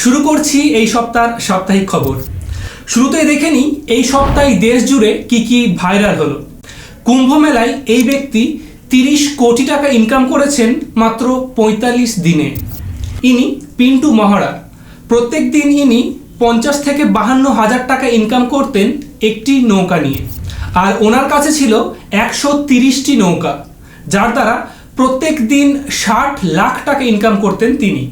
শুরু করছি এই সপ্তাহের সাপ্তাহিক খবর। শুরুতেই দেখে নিই, এই সপ্তাহে দেশ জুড়ে কি কি ভাইরাল হলো। কুম্ভ মেলায় এই ব্যক্তি তিরিশ কোটি টাকা ইনকাম করেছেন মাত্র পঁয়তাল্লিশ দিনে। ইনি পিন্টু মহারা প্রত্যেক দিন ইনি পঞ্চাশ থেকে বাহান্ন হাজার টাকা ইনকাম করতেন একটি নৌকা নিয়ে। আর ওনার কাছে ছিল একশো তিরিশটি নৌকা, যার দ্বারা প্রত্যেক দিন ষাট লাখ টাকা ইনকাম করতেন তিনি।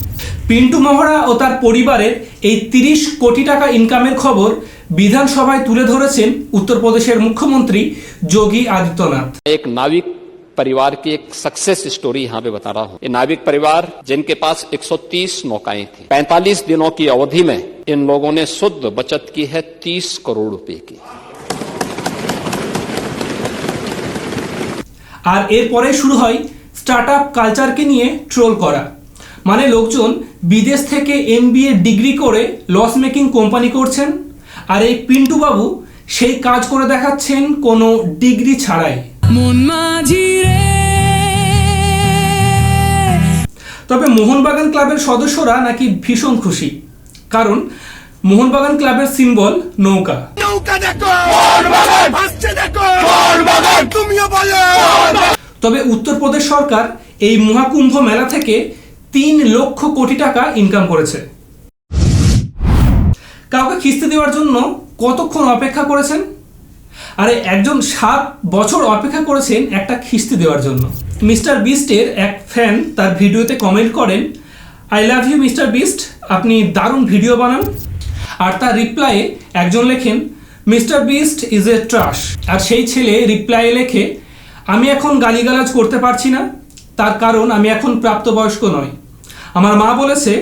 পিন্টু মহড়া ও তার পরিবারের এই তিরিশ কোটি টাকা ইনকামের খবর বিধানসভায় তুলে ধরেছেন উত্তরপ্রদেশের মুখ্যমন্ত্রী যোগী আদিত্যনাথ एक नाविक परिवार की एक सक्सेस स्टोरी यहाँ पे बता रहा हूँ ये नाविक परिवार जिनके पास 130 नौकाएं थी 45 दिनों की अवधि में इन लोगों ने शुद्ध बचत की है 30 करोड़ रुपए की আর এরপরে শুরু হয় স্টার্ট আপ কালচারকে নিয়ে ট্রোল করা মানে লোকজন বিদেশ থেকে এম ডিগ্রি করে লস মেকিং কোম্পানি করছেন আর এই পিন্টু বাবু সেই কাজ করে দেখাচ্ছেন কোনো ডিগ্রি ছাড়াই। তবে মোহনবাগান ক্লাবের সদস্যরা নাকি ভীষণ খুশি কারণ মোহনবাগান ক্লাবের সিম্বল নৌকা। নৌকা দেখো! দেখো! তুমিও তবে উত্তরপ্রদেশ সরকার এই মহাকুম্ভ মেলা থেকে তিন লক্ষ কোটি টাকা ইনকাম করেছে। কাউকে খিস্তি দেওয়ার জন্য কতক্ষণ অপেক্ষা করেছেন? আরে, একজন সাত বছর অপেক্ষা করেছেন একটা খিস্তি দেওয়ার জন্য। মিস্টার বিস্টের এক ফ্যান তার ভিডিওতে কমেন্ট করেন I love you Mister Beast, আপনি দারুণ ভিডিও বানান। আর তার রিপ্লাইয়ে একজন লেখেন, Mister Beast is a trash আর সেই ছেলে রিপ্লাইয়ে লেখে, আমি এখন গালিগালাজ করতে পারছি না। তার কারণ আমি এখন প্রাপ্তবয়স্ক নই। আমার মা বলেছে,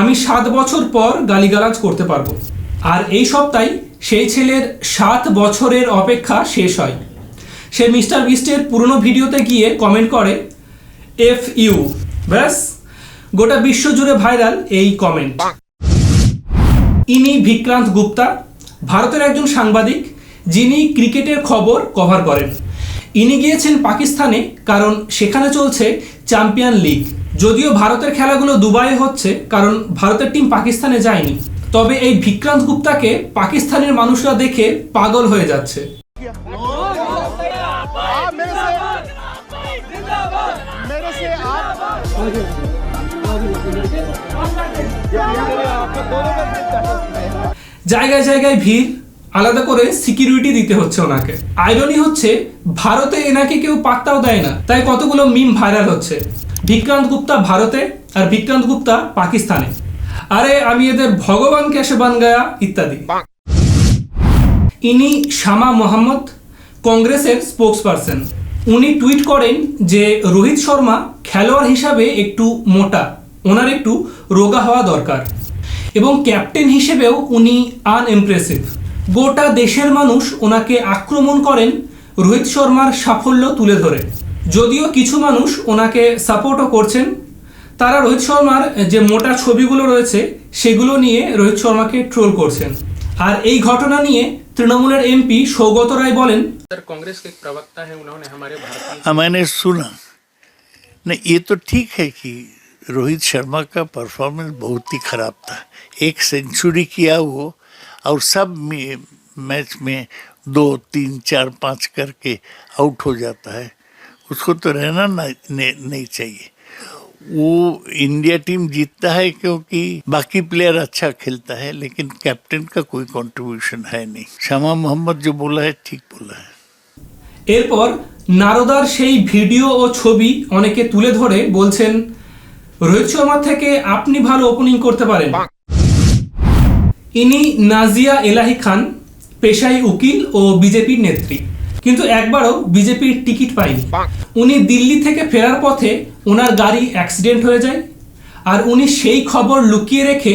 আমি সাত বছর পর গালিগালাজ করতে পারব। আর এই সপ্তাহে সেই ছেলের সাত বছরের অপেক্ষা শেষ হয়। সে মিস্টার বিস্টের পুরনো ভিডিওতে গিয়ে কমেন্ট করে এফ ইউ ব্যাস, গোটা বিশ্বজুড়ে ভাইরাল এই কমেন্ট। ইনি বিক্রান্ত গুপ্তা, ভারতের একজন সাংবাদিক, যিনি ক্রিকেটের খবর কভার করেন। ইনি গিয়েছেন পাকিস্তানে, কারণ সেখানে চলছে চ্যাম্পিয়ন লিগ। যদিও ভারতের খেলাগুলো দুবাইয়ে হচ্ছে, কারণ ভারতের টিম পাকিস্তানে যায়নি। তবে এই বিক্রান্ত গুপ্তাকে পাকিস্তানের মানুষরা দেখে পাগল হয়ে যাচ্ছে। জায়গায় জায়গায় ভিড় আলাদা করে সিকিউরিটি দিতে হচ্ছে ওনাকে। আইরনি হচ্ছে, ভারতে এনাকে কেউ পাত্তাও দেয় না। তাই কতগুলো মিম ভাইরাল হচ্ছে। বিক্রান্ত গুপ্তা ভারতে আর বিক্রান্ত গুপ্তা পাকিস্তানে। আরে, আমি এদের ভগবান বান গায়া ইত্যাদি। ইনি শামা মোহাম্মদ কংগ্রেসের স্পোক্স পারসন উনি টুইট করেন যে, রোহিত শর্মা খেলোয়াড় হিসাবে একটু মোটা। ওনার একটু রোগা হওয়া দরকার। এবং ক্যাপ্টেন হিসেবেও উনি আনএমপ্রেসিভ গোটা দেশের মানুষ ওনাকে আক্রমণ করেন রোহিত শর্মার সাফল্য তুলে ধরে যদিও কিছু মানুষ ওনাকে সাপোর্টও করছেন তারা রোহিত শর্মার যে মোটা ছবিগুলো রয়েছে সেগুলো নিয়ে রোহিত শর্মাকে ট্রোল করছেন আর এই ঘটনা নিয়ে তৃণমূলের এমপি সৌগত রায় বলেন सर कांग्रेस के एक प्रवक्ता है उन्होंने हमारे भारतीय हाँ, मैंने सुना नहीं ये तो ठीक है कि रोहित शर्मा का परफॉर्मेंस बहुत ही खराब था एक सेंचुरी किया वो और सब में- मैच में दो तीन चार पाँच करके आउट हो जाता है उसको तो रहना ना, नहीं, नहीं चाहिए वो इंडिया टीम जीतता है क्योंकि बाकी प्लेयर अच्छा खेलता है लेकिन कैप्टन का कोई कंट्रीब्यूशन है नहीं शमा मोहम्मद जो बोला है ठीक बोला है এরপর নারদার সেই ভিডিও ও ছবি অনেকে তুলে ধরে বলছেন রোহিত শর্মা থেকে আপনি ভালো ওপেনিং করতে পারেন ইনি নাজিয়া এলাহি খান পেশাই উকিল ও বিজেপির নেত্রী কিন্তু একবারও বিজেপির টিকিট পায়নি উনি দিল্লি থেকে ফেরার পথে ওনার গাড়ি অ্যাক্সিডেন্ট হয়ে যায় আর উনি সেই খবর লুকিয়ে রেখে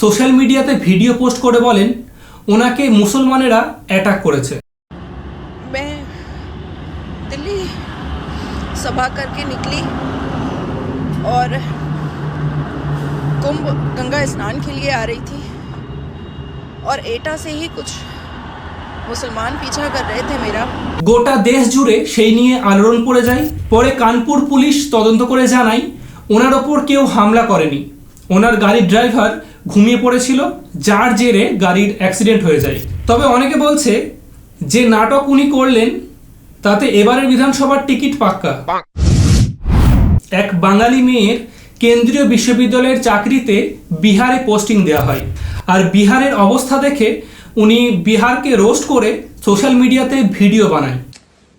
সোশ্যাল মিডিয়াতে ভিডিও পোস্ট করে বলেন ওনাকে মুসলমানেরা অ্যাটাক করেছে मैं दिल्ली सभा करके निकली और कुंभ गंगा स्नान के लिए आ रही थी और एटा से ही कुछ मुसलमान पीछा कर रहे थे मेरा গোটা দেশ জুড়ে সেই নিয়ে আলোড়ন পড়ে যায় পরে কানপুর পুলিশ তদন্ত করে জানায় ওনার ওপর কেউ হামলা করেনি ওনার গাড়ির ড্রাইভার ঘুমিয়ে পড়েছিল যার জেরে গাড়ির অ্যাক্সিডেন্ট হয়ে যায় তবে অনেকে বলছে যে নাটক উনি করলেন তাতে এবারের বিধানসভার টিকিট পাক্কা এক বাঙালি মেয়ের কেন্দ্রীয় বিশ্ববিদ্যালয়ের চাকরিতে বিহারে পোস্টিং দেওয়া হয় আর বিহারের অবস্থা দেখে উনি বিহারকে রোস্ট করে সোশ্যাল মিডিয়াতে ভিডিও বানায়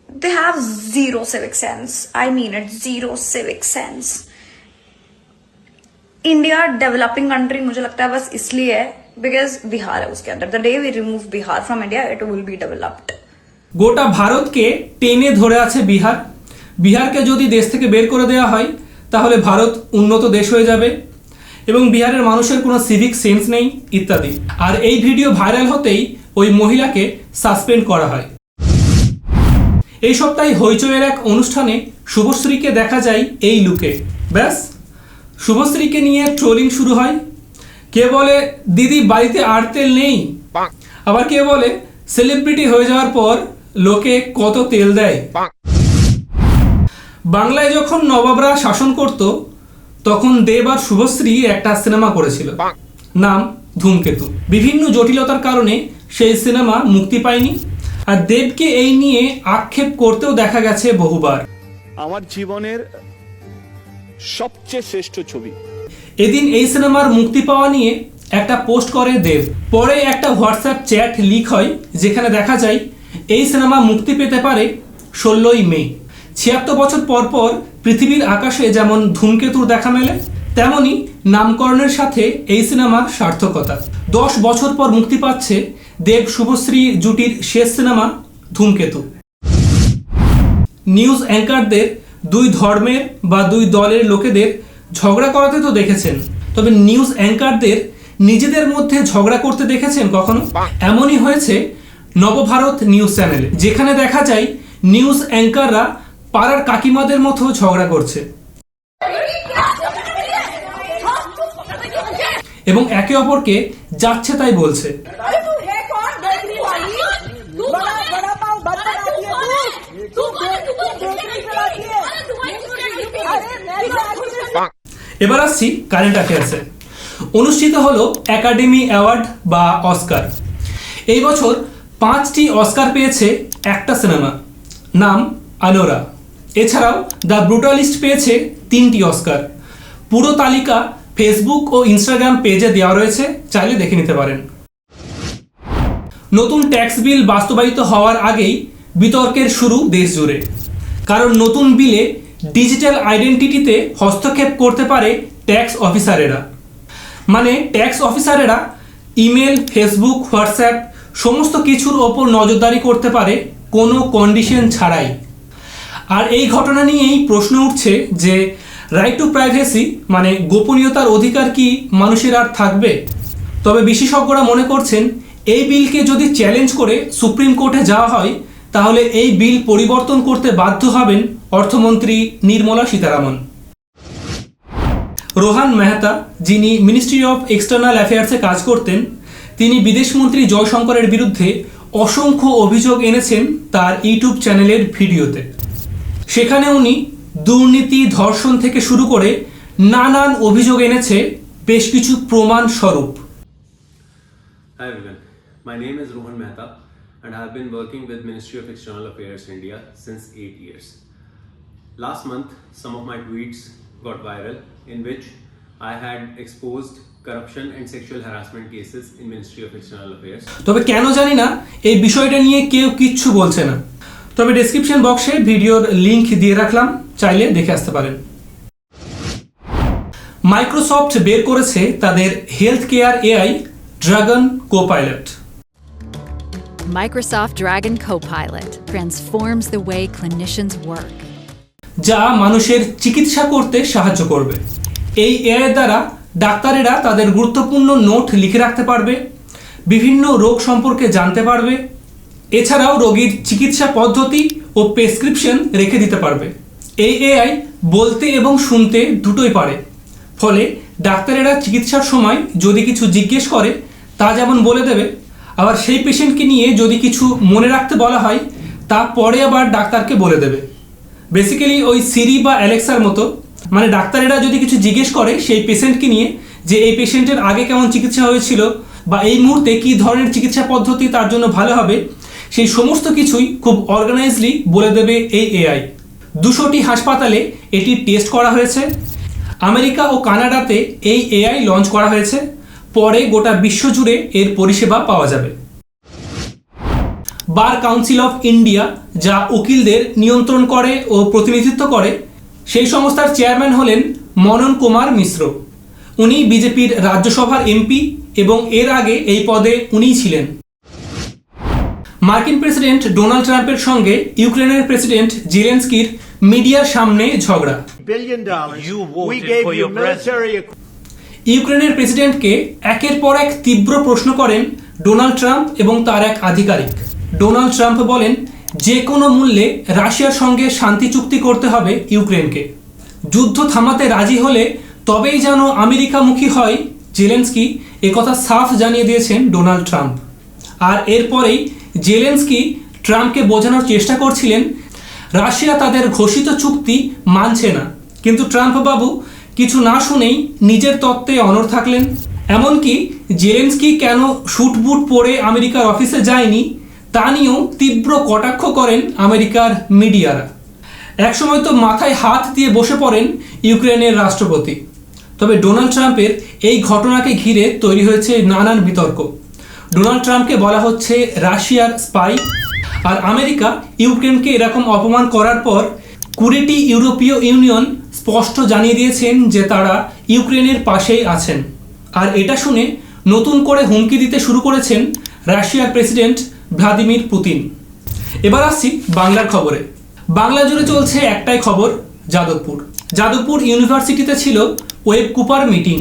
they have zero civic sense. I mean it, zero civic sense. India developing country मुझे लगता है बस इसलिए है बिकॉज बिहार है उसके अंदर the day we remove Bihar from India it will be developed গোটা ভারতকে টেনে ধরে আছে বিহার বিহারকে যদি দেশ থেকে বের করে দেওয়া হয় তাহলে ভারত উন্নত দেশ হয়ে যাবে এবং বিহারের মানুষের কোনো সিভিক সেন্স নেই ইত্যাদি। আর এই ভিডিও ভাইরাল হতেই ওই মহিলাকে সাসপেন্ড করা হয়। এই সপ্তাহে হইচইয়ের এক অনুষ্ঠানে শুভশ্রীকে দেখা যায় এই লুকে। ব্যাস শুভশ্রীকে নিয়ে ট্রোলিং শুরু হয়। কে বলে দিদি বাড়িতে আর তেল নেই? আবার কে বলে সেলিব্রিটি হয়ে যাওয়ার পর লোকে কত তেল দেয়? বাংলায় যখন নবাবরা শাসন করত তখন দেব আর শুভশ্রী একটা সিনেমা করেছিল। নাম ধূমকেতু। বিভিন্ন জটিলতার কারণে সেই সিনেমা মুক্তি পায়নি। আর দেবকে এই নিয়ে আক্ষেপ করতেও দেখা গেছে বহুবার। আমার জীবনের সবচেয়ে শ্রেষ্ঠ ছবি। এদিন এই সিনেমার মুক্তি পাওয়া নিয়ে একটা পোস্ট করে দেব। পরে একটা হোয়াটসঅ্যাপ চ্যাট লিক হয় যেখানে দেখা যায় এই সিনেমা মুক্তি পেতে পারে ষোলোই মে। ছিয়াত্তর বছর পর পর পৃথিবীর আকাশে যেমন ধূমকেতুর দেখা মেলে, তেমনি নামকরণের সাথে এই সিনেমার সার্থকতা। দশ বছর পর মুক্তি পাচ্ছে দেব শুভশ্রী জুটির শেষ সিনেমা, ধূমকেতু। নিউজ অ্যাঙ্কারদের দুই ধর্মের বা দুই দলের লোকেদের ঝগড়া করাতে তো দেখেছেন। তবে নিউজ অ্যাঙ্কারদের নিজেদের মধ্যে ঝগড়া করতে দেখেছেন কখনো? এমনই হয়েছে নবভারত নিউজ চ্যানেলে, যেখানে দেখা যায় নিউজ অ্যাঙ্কাররা পাড়ার কাকিমাদের মতো ঝগড়া করছে। এবং একে অপরকে যাচ্ছে তাই বলছে। এবার আসছি কারেন্ট অ্যাফেয়ার্সে। অনুষ্ঠিত হলো একাডেমি অ্যাওয়ার্ড বা অস্কার। এই বছর পাঁচটি অস্কার পেয়েছে একটা সিনেমা। নাম আনোরা এছাড়াও, দ্য ব্রুটালিস্ট পেয়েছে তিনটি অস্কার। পুরো তালিকা ফেসবুক ও ইনস্টাগ্রাম পেজে দেওয়া রয়েছে, চাইলে দেখে নিতে পারেন। নতুন ট্যাক্স বিল বাস্তবায়িত হওয়ার আগেই বিতর্কের শুরু দেশ জুড়ে। কারণ নতুন বিলে ডিজিটাল আইডেন্টিটিতে হস্তক্ষেপ করতে পারে ট্যাক্স অফিসারেরা মানে ট্যাক্স অফিসারেরা ইমেল ফেসবুক হোয়াটসঅ্যাপ সমস্ত কিছুর ওপর নজরদারি করতে পারে কোনো কন্ডিশন ছাড়াই। আর এই ঘটনা নিয়েই প্রশ্ন উঠছে যে রাইট টু প্রাইভেসি মানে গোপনীয়তার অধিকার কি মানুষের আর থাকবে? তবে বিশেষজ্ঞরা মনে করছেন, এই বিলকে যদি চ্যালেঞ্জ করে সুপ্রিম কোর্টে যাওয়া হয়, তাহলে এই বিল পরিবর্তন করতে বাধ্য হবেন অর্থমন্ত্রী নির্মলা সীতারামন। রোহান মেহতা, যিনি মিনিস্ট্রি অফ এক্সটার্নাল অ্যাফেয়ার্সে কাজ করতেন, তিনি বিদেশমন্ত্রী জয়শঙ্করের বিরুদ্ধে অসংখ্য অভিযোগ এনেছেন তার ইউটিউব চ্যানেলের ভিডিওতে। সেখানে উনি দুর্নীতি ধর্ষণ থেকে শুরু করে নানান অভিযোগ এনেছে বেশ কিছু প্রমাণ স্বরূপ Hi everyone, my name is Rohan Mehta and I have been working with Ministry of External Affairs India since 8 years. Last month, some of my tweets got viral in which I had exposed corruption and sexual harassment cases in Ministry of External Affairs. তবে কেন জানি না এই বিষয়টা নিয়ে কেউ কিচ্ছু বলছে না তবে ডেসক্রিপশন বক্সে ভিডিওর লিংক দিয়ে রাখলাম চাইলে দেখে আসতে পারেন। মাইক্রোসফট বের করেছে তাদের health care AI Dragon Copilot Microsoft Dragon Copilot transforms the way clinicians work. যা মানুষের চিকিৎসা করতে সাহায্য করবে। এই এআই দ্বারা ডাক্তারেরা তাদের গুরুত্বপূর্ণ নোট লিখে রাখতে পারবে বিভিন্ন রোগ সম্পর্কে জানতে পারবে এছাড়াও রোগীর চিকিৎসা পদ্ধতি ও প্রেসক্রিপশন রেখে দিতে পারবে। এই এআই বলতে এবং শুনতে দুটোই পারে। ফলে ডাক্তারেরা চিকিৎসার সময় যদি কিছু জিজ্ঞেস করে, তা যেমন বলে দেবে, আবার সেই পেশেন্টকে নিয়ে যদি কিছু মনে রাখতে বলা হয়, তা পরে আবার ডাক্তারকে বলে দেবে। বেসিক্যালি ওই সিরি বা অ্যালেক্সার মতো। মানে ডাক্তারেরা যদি কিছু জিজ্ঞেস করে সেই পেশেন্টকে নিয়ে যে এই পেশেন্টের আগে কেমন চিকিৎসা হয়েছিল বা এই মুহূর্তে কী ধরনের চিকিৎসা পদ্ধতি তার জন্য ভালো হবে সেই সমস্ত কিছুই খুব অর্গানাইজলি বলে দেবে এই এআই দুশোটি হাসপাতালে এটি টেস্ট করা হয়েছে। আমেরিকা ও কানাডাতে এই এআই লঞ্চ করা হয়েছে। পরে গোটা বিশ্বজুড়ে এর পরিষেবা পাওয়া যাবে। বার কাউন্সিল অফ ইন্ডিয়া, যা উকিলদের নিয়ন্ত্রণ করে ও প্রতিনিধিত্ব করে, সেই সংস্থার চেয়ারম্যান হলেন মনন কুমার মিশ্র। উনি বিজেপির রাজ্যসভার এমপি এবং এর আগে এই পদে উনিই ছিলেন। মার্কিন প্রেসিডেন্ট ডোনাল্ড ট্রাম্পের সঙ্গে ইউক্রেনের প্রেসিডেন্ট জিলেন্সকির মিডিয়ার সামনে ঝগড়া। ইউক্রেনের প্রেসিডেন্টকে একের পর এক তীব্র প্রশ্ন করেন ডোনাল্ড ট্রাম্প এবং তার এক আধিকারিক। ডোনাল্ড ট্রাম্প বলেন যে কোনো মূল্যে রাশিয়ার সঙ্গে শান্তি চুক্তি করতে হবে ইউক্রেনকে। যুদ্ধ থামাতে রাজি হলে তবেই যেন আমেরিকামুখী হয় জেলেন্সকি। একথা সাফ জানিয়ে দিয়েছেন ডোনাল্ড ট্রাম্প। আর এরপরেই জেলেন্সকি ট্রাম্পকে বোঝানোর চেষ্টা করছিলেন, রাশিয়া তাদের ঘোষিত চুক্তি মানছে না। কিন্তু ট্রাম্প বাবু কিছু না শুনেই নিজের তত্ত্বে অনড় থাকলেন। এমনকি জেলেন্সকি কেন শুট বুট পরে আমেরিকার অফিসে যায়নি, তা নিয়েও তীব্র কটাক্ষ করেন আমেরিকার মিডিয়ারা। একসময় তো মাথায় হাত দিয়ে বসে পড়েন ইউক্রেনের রাষ্ট্রপতি। তবে ডোনাল্ড ট্রাম্পের এই ঘটনাকে ঘিরে তৈরি হয়েছে নানান বিতর্ক। ডোনাল্ড ট্রাম্পকে বলা হচ্ছে রাশিয়ার স্পাই। আর আমেরিকা ইউক্রেনকে এরকম অপমান করার পর কুড়িটি ইউরোপীয় ইউনিয়ন স্পষ্ট জানিয়ে দিয়েছেন যে তারা ইউক্রেনের পাশেই আছেন। আর এটা শুনে নতুন করে হুমকি দিতে শুরু করেছেন রাশিয়ার প্রেসিডেন্ট ভ্লাদিমির পুতিন। এবার আসছি বাংলার খবরে। বাংলা জুড়ে চলছে একটাই খবর, যাদবপুর। যাদবপুর ইউনিভার্সিটিতে ছিল ওয়েব কুপার মিটিং।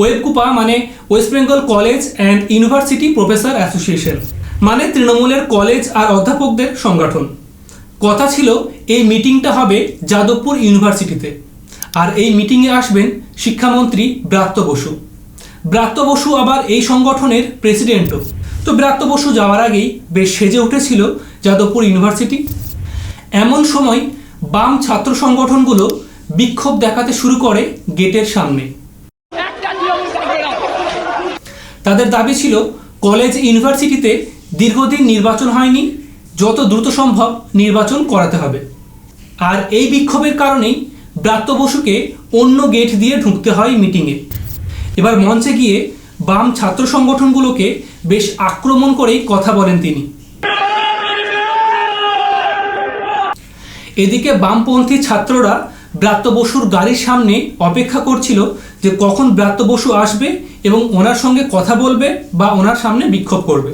ওয়েব কুপা মানে West Bengal college and university professor association মানে তৃণমূলের কলেজ আর অধ্যাপকদের সংগঠন। কথা ছিল, এই মিটিংটা হবে যাদবপুর ইউনিভার্সিটিতে আর এই মিটিংয়ে আসবেন শিক্ষামন্ত্রী ব্রাত্য বসু। ব্রাত্য বসু আবার এই সংগঠনের প্রেসিডেন্টও তো ব্রাত্য বসু যাওয়ার আগেই বেশ সেজে উঠেছিল যাদবপুর ইউনিভার্সিটি এমন সময় বাম ছাত্র সংগঠনগুলো বিক্ষোভ দেখাতে শুরু করে গেটের সামনে। তাদের দাবি ছিল, কলেজ ইউনিভার্সিটিতে দীর্ঘদিন নির্বাচন হয়নি, যত দ্রুত সম্ভব নির্বাচন করাতে হবে। আর এই বিক্ষোভের কারণেই ব্রাত্য বসুকে অন্য গেট দিয়ে ঢুকতে হয় মিটিংয়ে। এবার মঞ্চে গিয়ে বাম ছাত্র সংগঠনগুলোকে বেশ আক্রমণ করেই কথা বলেন তিনি। এদিকে বামপন্থী ছাত্ররা ব্রাত্য বসুর গাড়ির সামনে অপেক্ষা করছিল যে কখন ব্রাত্য বসু আসবে এবং ওনার সঙ্গে কথা বলবে বা ওনার সামনে বিক্ষোভ করবে।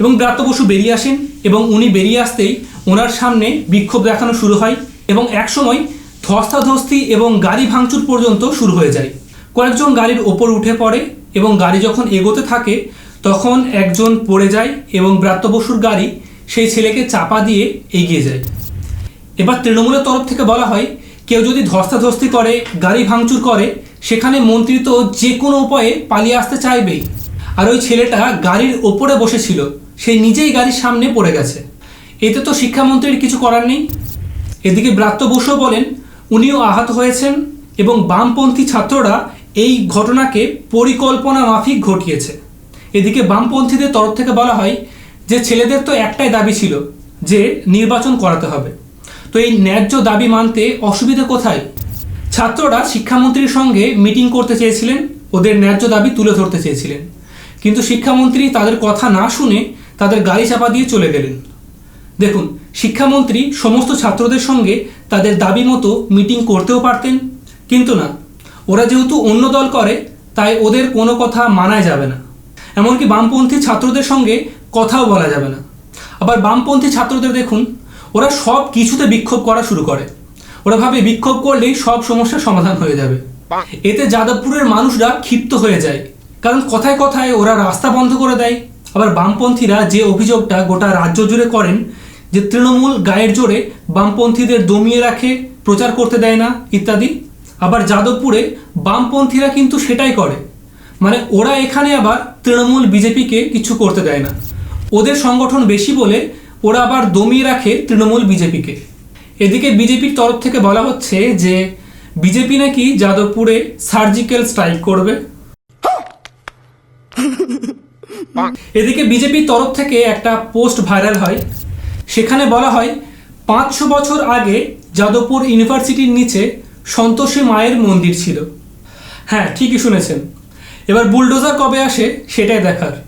এবং ব্রাত্য বসু বেরিয়ে আসেন এবং উনি বেরিয়ে আসতেই ওনার সামনে বিক্ষোভ দেখানো শুরু হয় এবং একসময় ধস্তাধস্তি এবং গাড়ি ভাঙচুর পর্যন্ত শুরু হয়ে যায়। কয়েকজন গাড়ির ওপর উঠে পড়ে এবং গাড়ি যখন এগোতে থাকে, তখন একজন পড়ে যায় এবং ব্রাত্য বসুর গাড়ি সেই ছেলেকে চাপা দিয়ে এগিয়ে যায়। এবার তৃণমূলের তরফ থেকে বলা হয়, কেউ যদি ধস্তাধস্তি করে, গাড়ি ভাঙচুর করে সেখানে মন্ত্রী তো যে কোনো উপায়ে পালিয়ে আসতে চাইবেই। আর ওই ছেলেটা গাড়ির ওপরে বসেছিল, সে নিজেই গাড়ির সামনে পড়ে গেছে। এতে তো শিক্ষামন্ত্রীর কিছু করার নেই। এদিকে ব্রাত্য বসু বলেন, উনিও আহত হয়েছেন এবং বামপন্থী ছাত্ররা এই ঘটনাকে পরিকল্পনা মাফিক ঘটিয়েছে। এদিকে বামপন্থীদের তরফ থেকে বলা হয় যে ছেলেদের তো একটাই দাবি ছিল, যে নির্বাচন করাতে হবে। তো এই ন্যায্য দাবি মানতে অসুবিধা কোথায়? ছাত্ররা শিক্ষামন্ত্রীর সঙ্গে মিটিং করতে চেয়েছিলেন, ওদের ন্যায্য দাবি তুলে ধরতে চেয়েছিলেন। কিন্তু শিক্ষামন্ত্রী তাদের কথা না শুনে তাদের গাড়ি চাপা দিয়ে চলে গেলেন। দেখুন, শিক্ষামন্ত্রী সমস্ত ছাত্রদের সঙ্গে তাদের দাবি মতো মিটিং করতেও পারতেন, কিন্তু না। ওরা যেহেতু অন্য দল করে, তাই ওদের কোনো কথা মানায় যাবে না। এমনকি বামপন্থী ছাত্রদের সঙ্গে কথাও বলা যাবে না। আবার বামপন্থী ছাত্রদের দেখুন, ওরা সব কিছুতে বিক্ষোভ করা শুরু করে। ওরা ভাবে বিক্ষোভ করলেই সব সমস্যার সমাধান হয়ে যাবে। এতে যাদবপুরের মানুষরা ক্ষিপ্ত হয়ে যায়। কারণ কথায় কথায় ওরা রাস্তা বন্ধ করে দেয়। আবার বামপন্থীরা যে অভিযোগটা গোটা রাজ্য জুড়ে করেন, যে তৃণমূল গায়ের জোরে বামপন্থীদের দমিয়ে রাখে, প্রচার করতে দেয় না, ইত্যাদি। আবার যাদবপুরে বামপন্থীরা কিন্তু সেটাই করে। মানে ওরা এখানে আবার তৃণমূল বিজেপিকে কিছু করতে দেয় না। ওদের সংগঠন বেশি বলে ওরা আবার দমিয়ে রাখে তৃণমূল বিজেপিকে। এদিকে বিজেপির তরফ থেকে বলা হচ্ছে যে বিজেপি নাকি যাদবপুরে সার্জিক্যাল স্ট্রাইক করবে। এদিকে বিজেপির তরফ থেকে একটা পোস্ট ভাইরাল হয়। সেখানে বলা হয়, পাঁচশো বছর আগে যাদবপুর ইউনিভার্সিটির নিচে সন্তোষী মায়ের মন্দির ছিল। হ্যাঁ ঠিকই শুনেছেন। এবার বুলডোজার কবে আসে সেটাই দেখার।